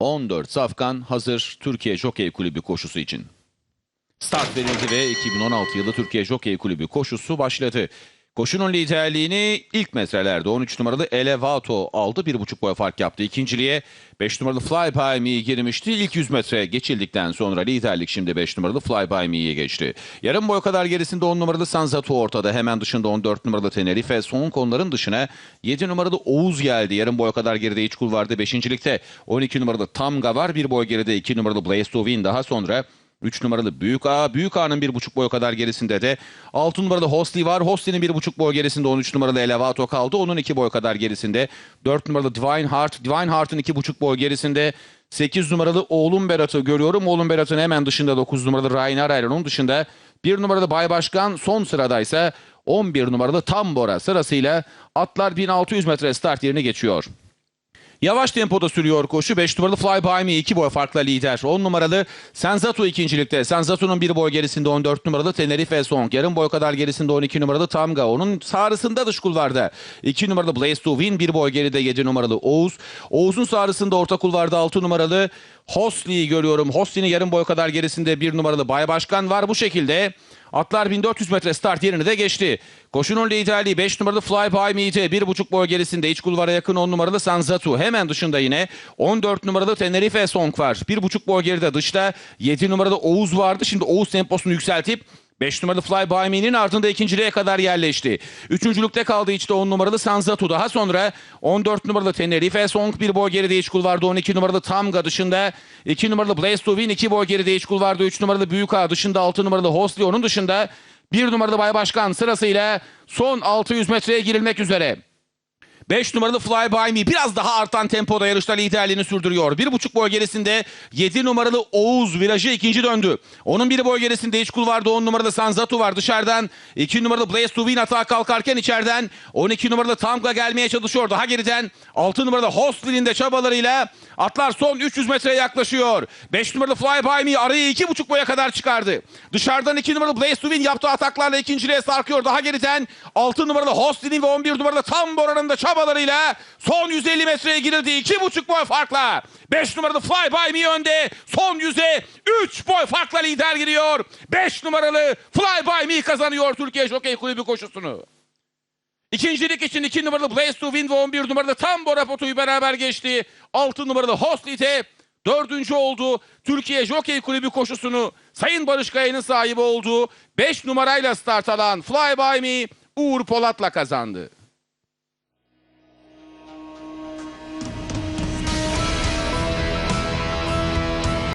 14 safkan hazır Türkiye Jokey Kulübü koşusu için. Start verildi ve 2016 yılı Türkiye Jokey Kulübü koşusu başladı. Koşunun liderliğini ilk metrelerde 13 numaralı Elevato aldı. 1,5 boy fark yaptı. İkinciliğe 5 numaralı Fly By Me girmişti. İlk 100 metre geçildikten sonra liderlik şimdi 5 numaralı Fly By Me'ye geçti. Yarım boy kadar gerisinde 10 numaralı Sanzato ortada. Hemen dışında 14 numaralı Tenerife. Son konuların dışına 7 numaralı Oğuz geldi. Yarım boy kadar geride iç kulvarda 5.likte 12 numaralı Tamga var. Bir boy geride 2 numaralı Blaze to Win. Daha sonra 3 numaralı Büyük A. Büyük A'nın 1,5 boy kadar gerisinde de 6 numaralı Hosli var. Hosli'nin 1,5 boy gerisinde 13 numaralı Elevato kaldı. Onun 2 boy kadar gerisinde 4 numaralı Divine Heart. Divine Heart'ın 2,5 boy gerisinde 8 numaralı Oğlum Berat'ı görüyorum. Oğlum Berat'ın hemen dışında 9 numaralı Ryan Araylan. Onun dışında 1 numaralı Bay Başkan son sıradaysa 11 numaralı Tambora sırasıyla atlar 1600 metre start yerini geçiyor. Yavaş tempoda sürüyor koşu. 5 numaralı Fly By Me 2 boy farkla lider. 10 numaralı Senzato ikincilikte. Senzato'nun 1 boy gerisinde 14 numaralı Tenerife Song. Yarım boy kadar gerisinde 12 numaralı Tamga. Onun sağrısında dış kulvarda 2 numaralı Blaze to Win. 1 boy geride 7 numaralı Oğuz. Oğuz'un sağrısında orta kulvarda 6 numaralı Hosli'yi görüyorum. Hosli'nin yarım boy kadar gerisinde 1 numaralı Bay Başkan var. Bu şekilde Atlar 1400 metre start yerini de geçti. Koşunun liderliği 5 numaralı Fly By Me'de 1,5 boy gerisinde iç kulvara yakın 10 numaralı Sanzatu. Hemen dışında yine 14 numaralı Tenerife Song var. 1,5 boy geride dışta 7 numaralı Oğuz vardı. Şimdi Oğuz temposunu yükseltip 5 numaralı Fly By Me'nin ardında ikinciliğe kadar yerleşti. Üçüncülükte kaldı içte 10 numaralı Sanzatu. Daha sonra 14 numaralı Tenerife Song bir boy geride iç kulvarda 12 numaralı Tamga dışında 2 numaralı Blaze to Win 2 boy geride iç kulvarda 3 numaralı Büyük A dışında 6 numaralı Hosli onun dışında 1 numaralı Bay Başkan sırasıyla son 600 metreye girilmek üzere. 5 numaralı Fly By Me biraz daha artan tempoda yarışta liderliğini sürdürüyor. 1,5 boy gerisinde 7 numaralı Oğuz virajı ikinci döndü. Onun bir boy gerisinde iç kulvarda 10 numaralı Sanzatu var dışarıdan. 2 numaralı Blaze to Win atağa kalkarken içeriden 12 numaralı Tamga gelmeye çalışıyor. Daha geriden 6 numaralı Hostlin'in de çabalarıyla atlar son 300 metreye yaklaşıyor. 5 numaralı Fly By Me arayı 2,5 boya kadar çıkardı. Dışarıdan 2 numaralı Blaze to Win yaptığı ataklarla ikinciliğe sarkıyor. Daha geriden 6 numaralı Hostlin'in ve 11 numaralı Tambora'nın da çabalarıyla son 150 metreye girildi. 2,5 boy farkla. 5 numaralı Fly By Me önde. Son 100'e 3 boy farkla lider giriyor. 5 numaralı Fly By Me kazanıyor Türkiye Jokey Kulübü koşusunu. İkincilik için 2 numaralı Blaze to Win ve 11 numaralı Tambora Potu'yu beraber geçti. 6 numaralı Hoslite dördüncü oldu. Türkiye Jokey Kulübü koşusunu Sayın Barış Kaya'nın sahibi olduğu 5 numarayla start alan Fly By Me Uğur Polat'la kazandı.